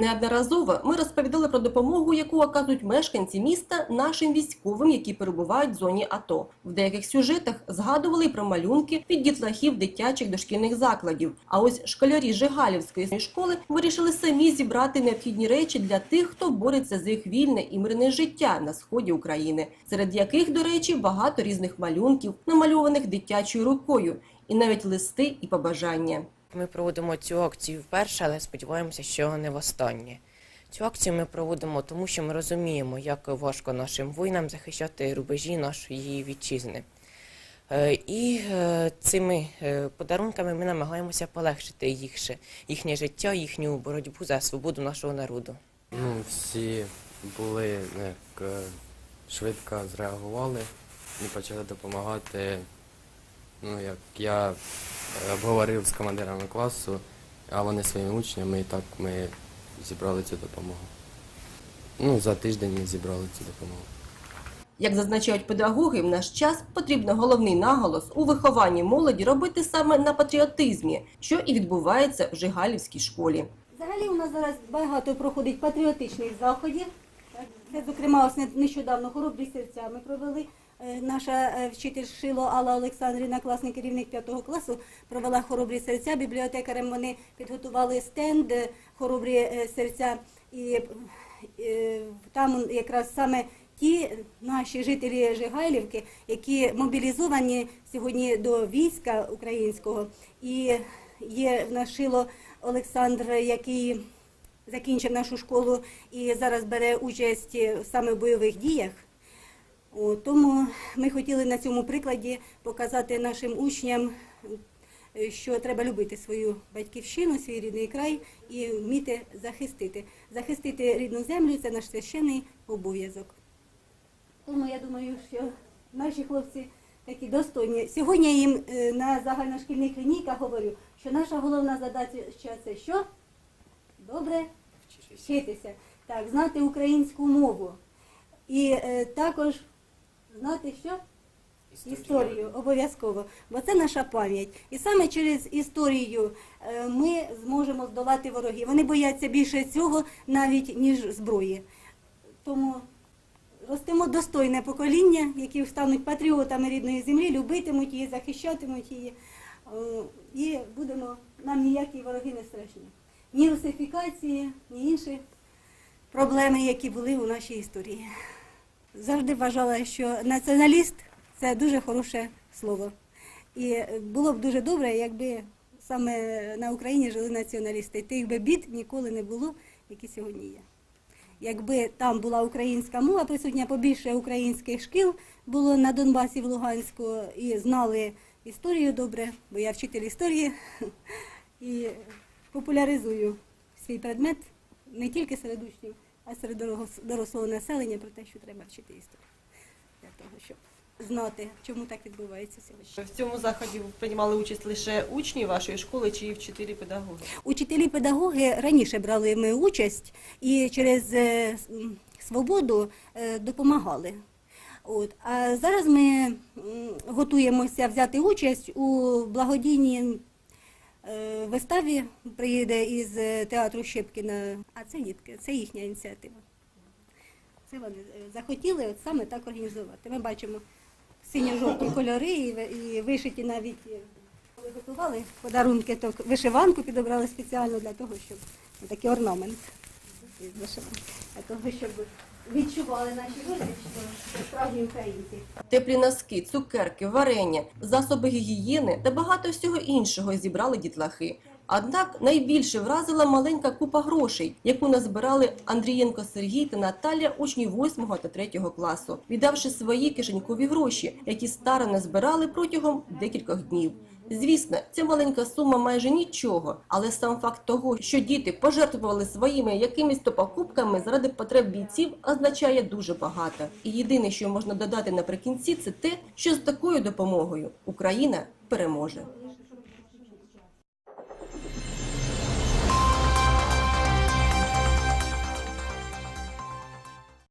Неодноразово ми розповідали про допомогу, яку оказують мешканці міста нашим військовим, які перебувають в зоні АТО. В деяких сюжетах згадували про малюнки від дітлахів дитячих дошкільних закладів. А ось школярі Жигалівської школи вирішили самі зібрати необхідні речі для тих, хто бореться за їх вільне і мирне життя на сході України, серед яких, до речі, багато різних малюнків, намальованих дитячою рукою, і навіть листи і побажання. Ми проводимо цю акцію вперше, але сподіваємося, що не востаннє. Цю акцію ми проводимо тому, що ми розуміємо, як важко нашим воїнам захищати рубежі нашої вітчизни. Е, І е, цими е, подарунками ми намагаємося полегшити їх, їхнє життя, їхню боротьбу за свободу нашого народу. Ну, всі були як швидко зреагували і почали допомагати. Ну, як я обговорив з командирами класу, а вони своїми учнями, і так ми зібрали цю допомогу. Ну, за тиждень ми зібрали цю допомогу. Як зазначають педагоги, в наш час потрібно головний наголос у вихованні молоді робити саме на патріотизмі, що і відбувається в Жигалівській школі. Взагалі у нас зараз багато проходить патріотичних заходів. Це, зокрема, ось не- нещодавно хоробрі серця ми провели. Е, Наша е, вчитель Шило Алла Олександрівна, класний керівник 5 класу, провела хоробрі серця. Бібліотекарем вони підготували стенд е, хоробрі серця. І там якраз саме ті наші жителі Жигайлівки, які мобілізовані сьогодні до війська українського. І є в нас Шило Олександр, який закінчив нашу школу і зараз бере участь саме в бойових діях. Тому ми хотіли на цьому прикладі показати нашим учням, е, що треба любити свою батьківщину, свій рідний край і вміти захистити. Захистити рідну землю це наш священний обов'язок. Тому я думаю, що наші хлопці такі достойні. Сьогодні я їм е, на загальношкільних лінійках говорю, що наша головна задача це що? Добре вчитися. Так, знати українську мову. І е, також знати що? Історію обов'язково, бо це наша пам'ять. І саме через історію е, ми зможемо здолати ворогів. Вони бояться більше цього навіть ніж зброї. Тому ростимо достойне покоління, які стануть патріотами рідної землі, любитимуть її, захищатимуть її. Е, І будемо нам ніякі вороги не страшні. Ні русифікації, ні інші проблеми, які були у нашій історії. Завжди вважала, що націоналіст це дуже хороше слово. І було б дуже добре, якби саме на Україні жили націоналісти. Тих би бід ніколи не було, які сьогодні є. Якби там була українська мова присутня, побільше українських шкіл було на Донбасі в Луганську і знали історію добре, бо я вчитель історії і популяризую свій предмет не тільки серед учнів, а серед дорослого населення про те, що треба вчити історію. Для того, щоб знати, чому так відбувається сьогодні. В цьому заході приймали участь лише учні вашої школи чи вчителі педагоги. Учителі-педагоги раніше брали ми участь і через е, свободу е, допомагали. От. А зараз ми готуємося взяти участь у благодійній е, виставі. Приїде із е, театру Щепкіна. А це дітки, це їхня ініціатива. Це вони е, захотіли от саме так організувати. Ми бачимо синьо-жовті кольори і, вишиті навіть. Коли готували подарунки, то вишиванку підобрали спеціально для того, щоб ну, такий орнамент для того, щоб відчували наші люди, що справжні українці. Теплі носки, цукерки, варення, засоби гігієни та багато всього іншого зібрали дітлахи. Однак найбільше вразила маленька купа грошей, яку назбирали Андрієнко Сергій та Наталя, учні 8 та 3 класу, віддавши свої кишенькові гроші, які старано збирали протягом декількох днів. Звісно, ця маленька сума майже нічого, але сам факт того, що діти пожертвували своїми якимись то покупками заради потреб бійців, означає дуже багато. І єдине, що можна додати наприкінці, це те, що з такою допомогою Україна переможе.